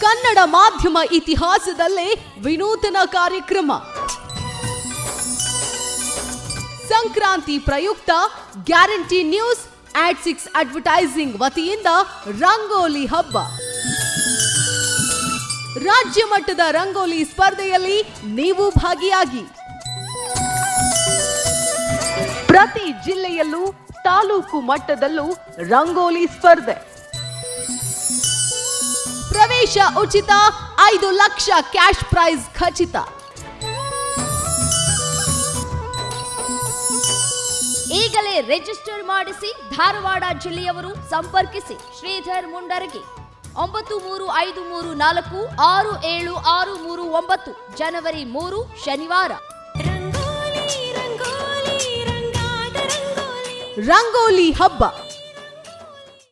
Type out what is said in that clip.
ಕನ್ನಡ ಮಾಧ್ಯಮ ಇತಿಹಾಸದಲ್ಲೇ ವಿನೂತನ ಕಾರ್ಯಕ್ರಮ. ಸಂಕ್ರಾಂತಿ ಪ್ರಯುಕ್ತ guarantee news ad six advertising ವತಿಯಿಂದ ರಂಗೋಲಿ ಹಬ್ಬ. ರಾಜ್ಯ ಮಟ್ಟದ ರಂಗೋಲಿ ಸ್ಪರ್ಧೆಯಲ್ಲಿ ನೀವು ಭಾಗಿಯಾಗಿ. ಪ್ರತಿ ಜಿಲ್ಲೆಯಲ್ಲೂ ತಾಲೂಕು ಮಟ್ಟದಲ್ಲೂ ರಂಗೋಲಿ ಸ್ಪರ್ಧೆ. ಪ್ರವೇಶ ಉಚಿತ ಐದು ಲಕ್ಷ ಕ್ಯಾಶ್ ಪ್ರೈಸ್ ಖಚಿತ. ಈಗಲೇ ರಿಜಿಸ್ಟರ್ ಮಾಡಿಸಿ ಧಾರವಾಡ ಜಿಲ್ಲೆಯವರು ಸಂಪರ್ಕಿಸಿ ಶ್ರೀಧರ್ ಮುಂಡರಗಿ. ಒಂಬತ್ತು ಮೂರು ಐದು ಮೂರು ನಾಲ್ಕು ಆರು ಏಳು ಆರು ಮೂರು ಒಂಬತ್ತು, ಜನವರಿ ಮೂರು, ಶನಿವಾರ. ರಂಗೋಲಿ ಹಬ್ಬ